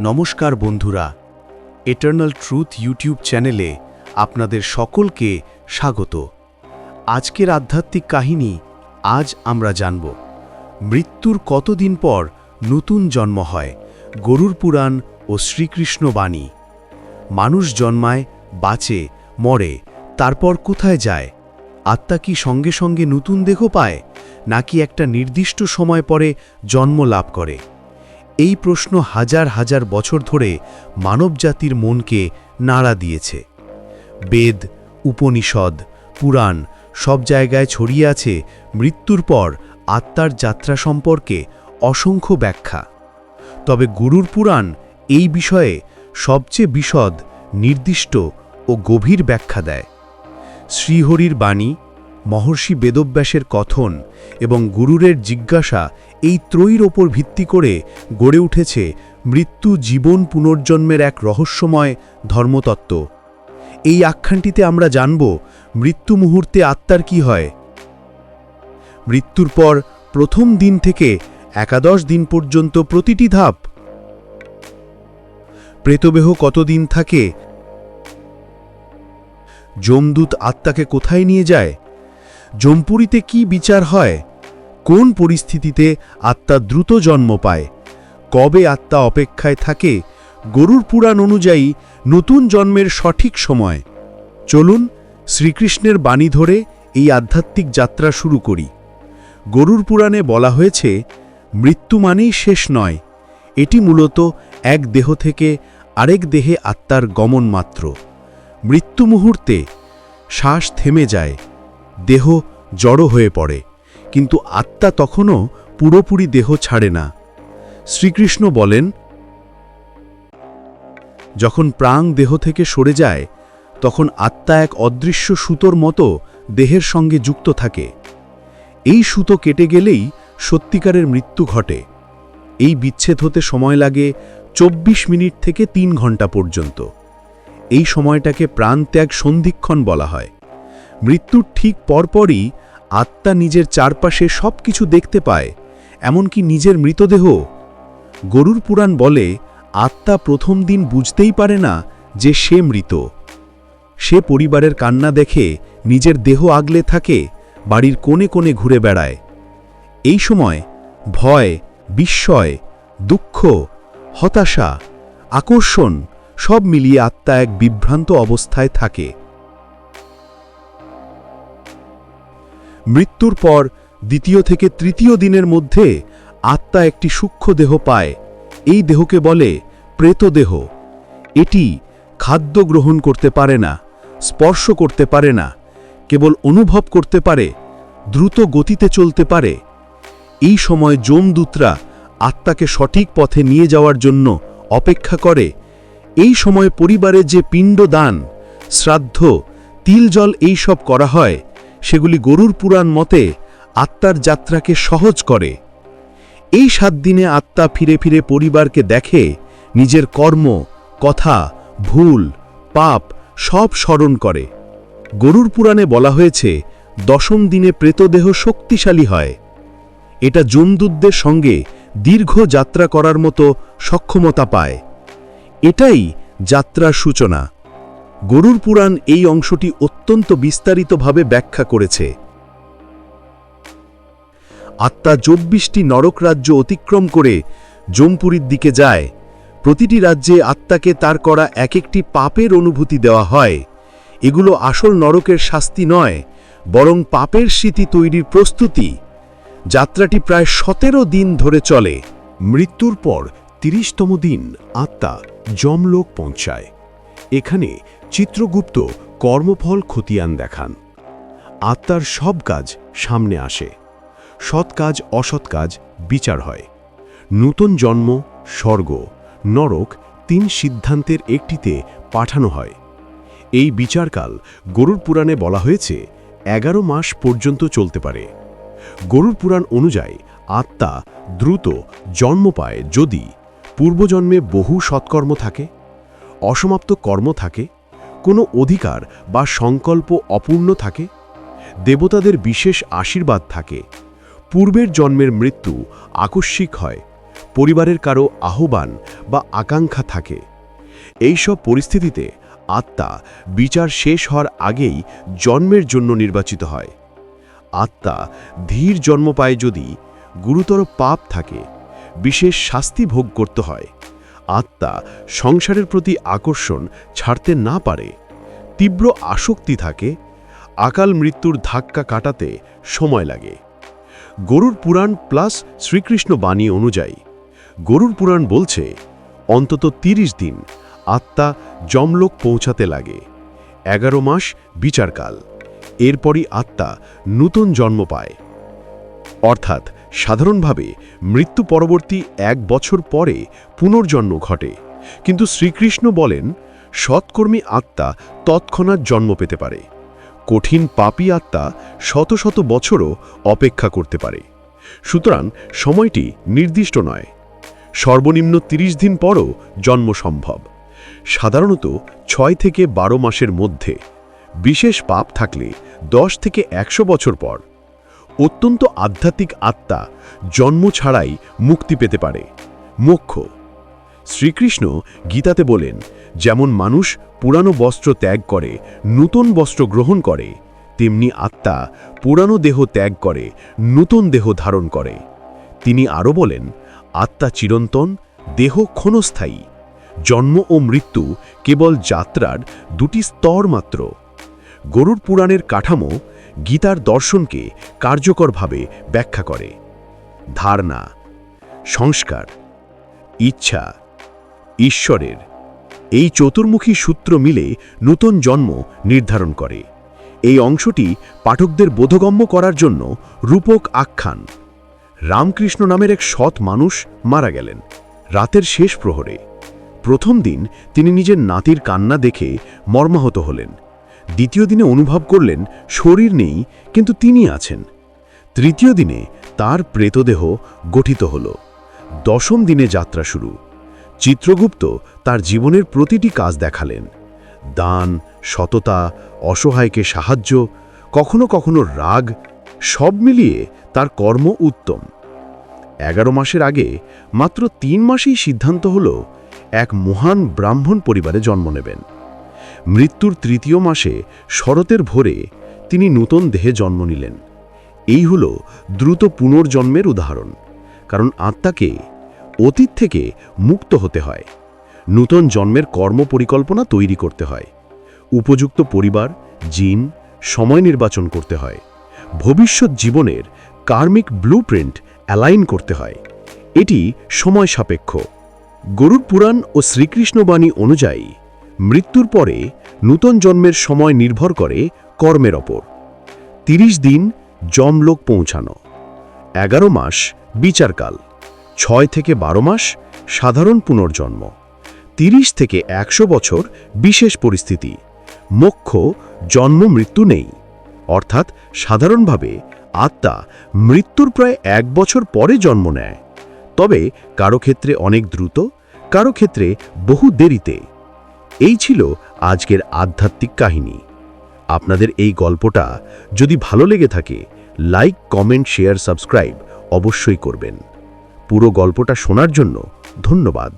নমস্কার বন্ধুরা eternal truth YouTube চ্যানেলে আপনাদের সকলকে স্বাগত। আজকের আধ্যাত্মিক কাহিনী আজ আমরা জানব। মৃত্যুর কতদিন পর নতুন জন্ম হয়, গরুর পুরাণ ও শ্রীকৃষ্ণ বাণী। মানুষ জন্মায়, বাঁচে, মরে, তারপর কোথায় যায়? আত্মা কি সঙ্গে সঙ্গে নতুন দেহ পায়, নাকি একটা নির্দিষ্ট সময় পরে জন্ম লাভ করে? এই প্রশ্ন হাজার হাজার বছর ধরে মানবজাতির মনকে নাড়া দিয়েছে। বেদ, উপনিষদ, পুরাণ সব জায়গায় ছড়িয়ে আছে মৃত্যুর পর আত্মার যাত্রা সম্পর্কে অসংখ্য ব্যাখ্যা। তবে গুরুর পুরাণ এই বিষয়ে সবচেয়ে বিশদ, নির্দিষ্ট ও গভীর ব্যাখ্যা দেয়। শ্রীহরির বাণী মহর্ষি বেদব্যাসের কথন এবং গুরুরের জিজ্ঞাসা এই ত্রয়ীর ওপর ভিত্তি করে গড়ে উঠেছে মৃত্যু জীবন পুনর্জন্মের এক রহস্যময় ধর্মতত্ত্ব। এই আখ্যানটিতে আমরা জানব মৃত্যু মুহূর্তে আত্মার কি হয়। মৃত্যুর পর প্রথম দিন থেকে একাদশ দিন পর্যন্ত প্রতিটি ধাপ। প্রেতবেহ কতদিন থাকে? যমদূত আত্মাকে কোথায় নিয়ে যায়? যমপুরীতে কি বিচার হয়? কোন পরিস্থিতিতে আত্মা দ্রুত জন্ম পায়? কবে আত্মা অপেক্ষায় থাকে? গরুর পুরাণ অনুযায়ী নতুন জন্মের সঠিক সময়। চলুন শ্রীকৃষ্ণের বাণী ধরে এই আধ্যাত্মিক যাত্রা শুরু করি। গরুর পুরাণে বলা হয়েছে, মৃত্যু মানেই শেষ নয়। এটি মূলত এক দেহ থেকে আরেক দেহে আত্মার গমন মাত্র। মৃত্যু মুহূর্তে শ্বাস থেমে যায়। দেহ জড়ো হয়ে পড়ে, কিন্তু আত্মা তখনও পুরোপুরি দেহ ছাড়ে না। শ্রীকৃষ্ণ বলেন, যখন প্রাং দেহ থেকে সরে যায়, তখন আত্মা এক অদৃশ্য সুতোর মতো দেহের সঙ্গে যুক্ত থাকে। এই সুতো কেটে গেলেই সত্যিকারের মৃত্যু ঘটে। এই বিচ্ছেদ হতে সময় লাগে ২৪ মিনিট থেকে তিন ঘণ্টা পর্যন্ত। এই সময়টাকে প্রাণত্যাগ সন্ধিক্ষণ বলা হয়। মৃত্যুর ঠিক পরপরই আত্মা নিজের চারপাশে সব কিছু দেখতে পায়, এমনকি নিজের মৃতদেহ। গরুর পুরাণ বলে, আত্মা প্রথম দিন বুঝতেই পারে না যে সে মৃত। সে পরিবারের কান্না দেখে নিজের দেহ আগলে থাকে, বাড়ির কোণে কোণে ঘুরে বেড়ায়। এই সময় ভয়, বিস্ময়, দুঃখ, হতাশা, আকর্ষণ সব মিলিয়ে আত্মা এক বিভ্রান্ত অবস্থায় থাকে। মৃত্যুর পর দ্বিতীয় থেকে তৃতীয় দিনের মধ্যে আত্মা একটি সূক্ষ্ম দেহ পায়। এই দেহকে বলে প্রেতদেহ। এটি খাদ্য গ্রহণ করতে পারে না, স্পর্শ করতে পারে না, কেবল অনুভব করতে পারে, দ্রুত গতিতে চলতে পারে। এই সময় যমদূতরা আত্মাকে সঠিক পথে নিয়ে যাওয়ার জন্য অপেক্ষা করে। এই সময় পরিবারে যে পিণ্ড দান, শ্রাদ্ধ, তিল জল এইসব করা হয় সেগুলি গরুর পুরাণ মতে আত্মার যাত্রাকে সহজ করে। এই সাত দিনে আত্মা ফিরে ফিরে পরিবারকে দেখে নিজের কর্ম, কথা, ভুল, পাপ সব স্মরণ করে। গরুর পুরাণে বলা হয়েছে, দশম দিনে প্রেতদেহ শক্তিশালী হয়। এটা যমদূতদের সঙ্গে দীর্ঘ যাত্রা করার মতো সক্ষমতা পায়। এটাই যাত্রার সূচনা। গরুর পুরাণ এই অংশটি অত্যন্ত বিস্তারিতভাবে ব্যাখ্যা করেছে। আত্মা চব্বিশটি নরক রাজ্য অতিক্রম করে জমপুরীর দিকে যায়। প্রতিটি রাজ্যে আত্মাকে তার করা এক একটি পাপের অনুভূতি দেওয়া হয়। এগুলো আসল নরকের শাস্তি নয়, বরং পাপের স্মৃতি তৈরির প্রস্তুতি। যাত্রাটি প্রায় সতেরো দিন ধরে চলে। মৃত্যুর পর তিরিশতম দিন আত্মা যমলোক পৌঁছায়। এখানে চিত্রগুপ্ত কর্মফল খতিয়ান দেখান। আত্মার সব কাজ সামনে আসে। সৎ কাজ অসৎ কাজ বিচার হয়। নূতন জন্ম, স্বর্গ, নরক তিন সিদ্ধান্তের একটিতে পাঠানো হয়। এই বিচারকাল গরুর পুরাণে বলা হয়েছে, এগারো মাস পর্যন্ত চলতে পারে। গরুর পুরাণ অনুযায়ী আত্মা দ্রুত জন্ম পায় যদি পূর্বজন্মে বহু সৎকর্ম থাকে, অসমাপ্ত কর্ম থাকে কোনো অধিকার বা সংকল্প অপূর্ণ থাকে? দেবতাদের বিশেষ আশীর্বাদ থাকে। পূর্বের জন্মের মৃত্যু আকস্মিক হয়। পরিবারের কারও আহ্বান বা আকাঙ্ক্ষা থাকে। এই সব পরিস্থিতিতে আত্মা বিচার শেষ হওয়ার আগেই জন্মের জন্য নির্বাচিত হয়। আত্মা ধীর জন্ম পায় যদি গুরুতর পাপ থাকে। বিশেষ শাস্তি ভোগ করতে হয়। আত্মা সংসারের প্রতি আকর্ষণ ছাড়তে না পারে। তীব্র আসক্তি থাকে, আকাল মৃত্যুর ধাক্কা কাটাতে সময় লাগে। গরুর পুরাণ প্লাস শ্রীকৃষ্ণ বাণী অনুযায়ী, গরুর পুরাণ বলছে, অন্তত ৩০ দিন আত্মা জমলোক পৌঁছাতে লাগে, এগারো মাস বিচারকাল, এরপরই আত্মা নূতন জন্ম পায়। অর্থাৎ সাধারণভাবে মৃত্যু পরবর্তী এক বছর পরে পুনর্জন্ম ঘটে। কিন্তু শ্রীকৃষ্ণ বলেন, সৎকর্মী আত্মা তৎক্ষণাৎ জন্ম পেতে পারে। কঠিন পাপী আত্মা শত শত বছরও অপেক্ষা করতে পারে। সুতরাং সময়টি নির্দিষ্ট নয়। সর্বনিম্ন ৩০ দিন পরও জন্ম সম্ভব। সাধারণত ছয় থেকে বারো মাসের মধ্যে। বিশেষ পাপ থাকলে দশ থেকে একশো বছর পর। অত্যন্ত আধ্যাত্মিক আত্মা জন্ম ছাড়াই মুক্তি পেতে পারে। মোক্ষ। শ্রীকৃষ্ণ গীতাতে বলেন, যেমন মানুষ পুরানো বস্ত্র ত্যাগ করে, নূতন বস্ত্র গ্রহণ করে, তেমনি আত্মা পুরানো দেহ ত্যাগ করে, নূতন দেহ ধারণ করে। তিনি আরও বলেন, আত্মা চিরন্তন, দেহ ক্ষণস্থায়ী। জন্ম ও মৃত্যু কেবল যাত্রার দুটি স্তর মাত্র। গরুর পুরাণের কাঠামো গীতার দর্শনকে কার্যকরভাবে ব্যাখ্যা করে। ধারণা, সংস্কার, ইচ্ছা, ঈশ্বরের। এই চতুর্মুখী সূত্র মিলে নূতন জন্ম নির্ধারণ করে। এই অংশটি পাঠকদের বোধগম্য করার জন্য রূপক আখ্যান। রামকৃষ্ণ নামের এক সৎ মানুষ মারা গেলেন রাতের শেষ প্রহরে। প্রথম দিন তিনি নিজের নাতির কান্না দেখে মর্মাহত হলেন। দ্বিতীয় দিনে অনুভব করলেন শরীর নেই, কিন্তু তিনি আছেন। তৃতীয় দিনে তার প্রেতদেহ গঠিত হল। দশম দিনে যাত্রা শুরু। চিত্রগুপ্ত তার জীবনের প্রতিটি কাজ দেখালেন। দান, সততা, অসহায়কে সাহায্য, কখনো কখনো রাগ, সব মিলিয়ে তার কর্ম উত্তম। এগারো মাসের আগে মাত্র তিন মাসেই সিদ্ধান্ত হল, এক মহান ব্রাহ্মণ পরিবারে জন্ম নেবেন। মৃত্যুর তৃতীয় মাসে শরতের ভোরে তিনি নূতন দেহে জন্ম নিলেন। এই হল দ্রুত পুনর্জন্মের উদাহরণ, কারণ আত্মাকে অতীত থেকে মুক্ত হতে হয়। নূতন জন্মের কর্ম পরিকল্পনা তৈরি করতে হয়। উপযুক্ত পরিবার, জিন, সময় নির্বাচন করতে হয়। ভবিষ্যৎ জীবনের কার্মিক ব্লুপ্রিন্ট অ্যালাইন করতে হয়। এটি সময় সাপেক্ষ। গরুর পুরাণ ও শ্রীকৃষ্ণবাণী অনুযায়ী মৃত্যুর পরে নূতন জন্মের সময় নির্ভর করে কর্মের ওপর। তিরিশ দিন জমলোক পৌঁছানো। এগারো মাস বিচারকাল। ছয় থেকে বারো মাস সাধারণ পুনর্জন্ম। তিরিশ থেকে একশো বছর বিশেষ পরিস্থিতি। মোক্ষ জন্ম মৃত্যু নেই। অর্থাৎ সাধারণভাবে আত্মা মৃত্যুর প্রায় এক বছর পরে জন্ম নেয়। তবে কারও ক্ষেত্রে অনেক দ্রুত, কারও ক্ষেত্রে বহু দেরিতে। এই ছিল আজকের আধ্যাত্মিক কাহিনী। আপনাদের এই গল্পটা যদি ভালো লেগে থাকে, লাইক, কমেন্ট, শেয়ার, সাবস্ক্রাইব অবশ্যই করবেন। পুরো গল্পটা শোনার জন্য ধন্যবাদ।